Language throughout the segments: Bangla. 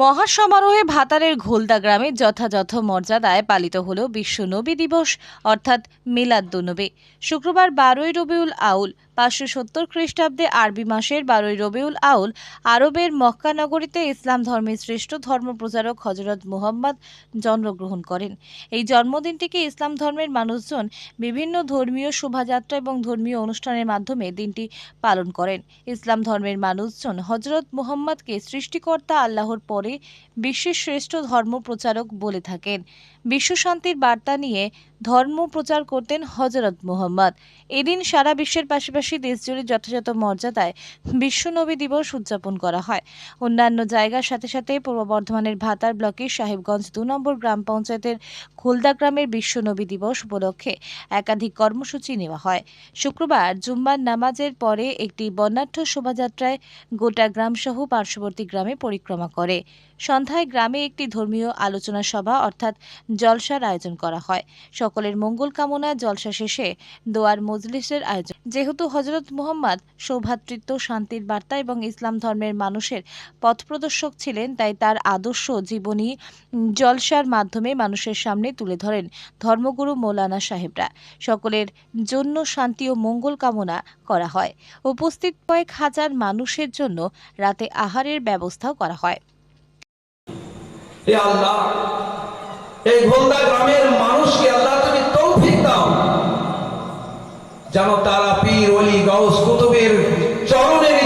মহাসমারোহে ভাতারের ঘোলদা গ্রামে যথাযথ মর্যাদায় পালিত হল বিশ্ব নবী দিবস, অর্থাৎ মিলাদ্দুনবী শুক্রবার বারোই রবিউল আউল, পাঁচশো সত্তর খ্রিস্টাব্দে আরবি মাসের বারোই রবিউল আউল, আরবের মক্কা নগরীতে ইসলাম ধর্মের শ্রেষ্ঠ ধর্মপ্রচারক হজরত মুহাম্মদ জন্মগ্রহণ করেন। এই জন্মদিনটিকে ইসলাম ধর্মের মানুষজন বিভিন্ন ধর্মীয় শোভাযাত্রা এবং ধর্মীয় অনুষ্ঠানের মাধ্যমে দিনটি পালন করেন। ইসলাম ধর্মের মানুষজন হজরত মুহাম্মদকে সৃষ্টিকর্তা আল্লাহর পরে বিশ্বের শ্রেষ্ঠ ধর্ম প্রচারক বলে থাকেন। বিশ্বশান্তির বার্তা নিয়ে ধর্ম প্রচার করতেন হজরত মোহাম্মদ। এদিন সারা বিশ্বের পাশাপাশি দেশজুড়ে যথাযথ মর্যাদায় বিশ্বনবী দিবস উদযাপন করা হয়। অন্যান্য জায়গার সাথে সাথে পূর্ব বর্ধমানের ভাতার ব্লকের সাহেবগঞ্জ দু নম্বর গ্রাম পঞ্চায়েতের খুলদা গ্রামের বিশ্বনবী দিবস উপলক্ষে একাধিক কর্মসূচি নেওয়া হয়। শুক্রবার জুম্মার নামাজের পরে একটি বর্ণাঢ্য শোভাযাত্রায় গোটা গ্রামসহ পার্শ্ববর্তী গ্রামে পরিক্রমা করে। সন্ধ্যায় গ্রামে একটি ধর্মীয় আলোচনা সভা অর্থাৎ জলসার আয়োজন করা হয়। সকলের মঙ্গল কামনা। জলসা শেষে দোয়ার মজলিসের আয়োজন। যেহেতু হজরত মোহাম্মদ সৌভাতৃত্ব, শান্তির বার্তা এবং ইসলাম ধর্মের মানুষের পথপ্রদর্শক ছিলেন, তাই তার আদর্শ জীবনী জলসার মাধ্যমে মানুষের সামনে তুলে ধরেন ধর্মগুরু মৌলানা সাহেবরা। সকলের জন্য শান্তি ও মঙ্গল কামনা করা হয়। উপস্থিত কয়েক হাজার মানুষের জন্য রাতে আহারের ব্যবস্থাও করা হয়। এই ঘোলদা গ্রামের মানুষকে আল্লাহ তুমি তৌফিক দাও। যেন তারা পীর অলি গাউস, কুতুবের চরণে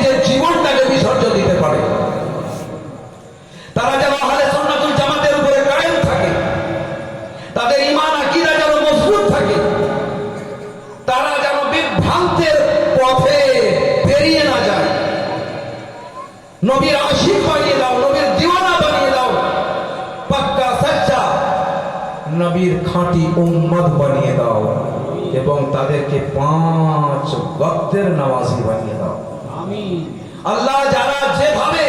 নবীর খাঁটি উম্মত বানিয়ে দাও এবং তাদেরকে পাঁচ ভক্তের নামাজি বানিয়ে দাও। আল্লাহ যারা যেভাবে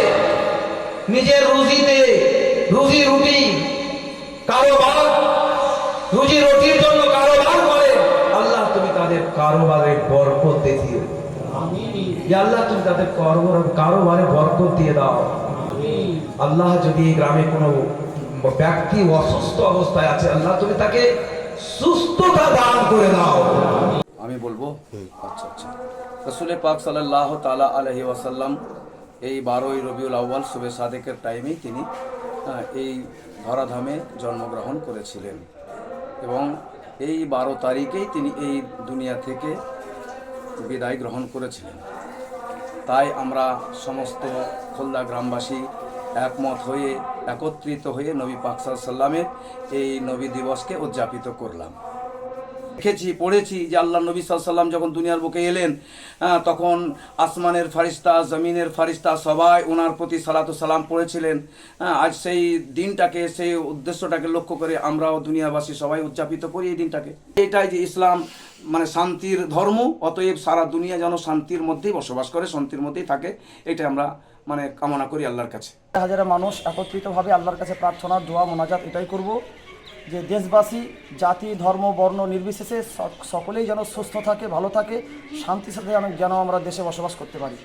নিজের রুজিতে রুজি রুটি কারোবার রুজি রুটির জন্য কারোবার করে আল্লাহ তুমি তাদের কারোবারে বরকত দেখিও ইয়া আল্লাহ তুমি তাদের কারোবারে বরকত দিয়ে দাও। আল্লাহ যদি এই গ্রামে কোনো ব্যক্তি অসুস্থ অবস্থায় আছে, আল্লাহ তুমি তাকে সুস্থতা দান করে দাও। আমি বলব আচ্ছা আচ্ছা। রসুলের পাক সাল্লাহ তালা আলহি ওয়াসাল্লাম এই বারোই রবিউল আউ্বাল শুভে সাদেকের টাইমেই তিনি এই ধরাধামে জন্মগ্রহণ করেছিলেন। এবং এই বারো তারিখেই তিনি এই দুনিয়া থেকে বিদায় গ্রহণ করেছিলেন। তাই আমরা সমস্ত খোলদা গ্রামবাসী একমত হয়ে একত্রিত হয়ে নবী পাক সাল্লামের এই নবী দিবসকে উদযাপিত করলাম। দেখেছি, পড়েছি যে আল্লাহ নবী সাল্লাম যখন দুনিয়ার বুকে এলেন তখন আসমানের ফারিস্তা, জমিনের ফারিস্তা সবাই ওনার প্রতি সালাতু সালাম পড়েছিলেন। আজ সেই দিনটাকে, সেই উদ্দেশ্যটাকে লক্ষ্য করে আমরাও দুনিয়াবাসী সবাই উদযাপিত করি এই দিনটাকে। এটাই যে ইসলাম মানে শান্তির ধর্ম, অতএব সারা দুনিয়া যেন শান্তির মধ্যেই বসবাস করে, শান্তির মধ্যেই থাকে এটা আমরা মানে কামনা করি আল্লাহর কাছে। হাজারা মানুষ একত্রিতভাবে আল্লাহর কাছে প্রার্থনা, দোয়া, মোনাজাত এটাই করব। যে দেশবাসী, জাতি, ধর্ম, বর্ণ নির্বিশেষে সক- সকলেই যেন সুস্থ থাকে, ভালো থাকে, শান্তির সাথে যেন আমরা দেশে বসবাস করতে পারি।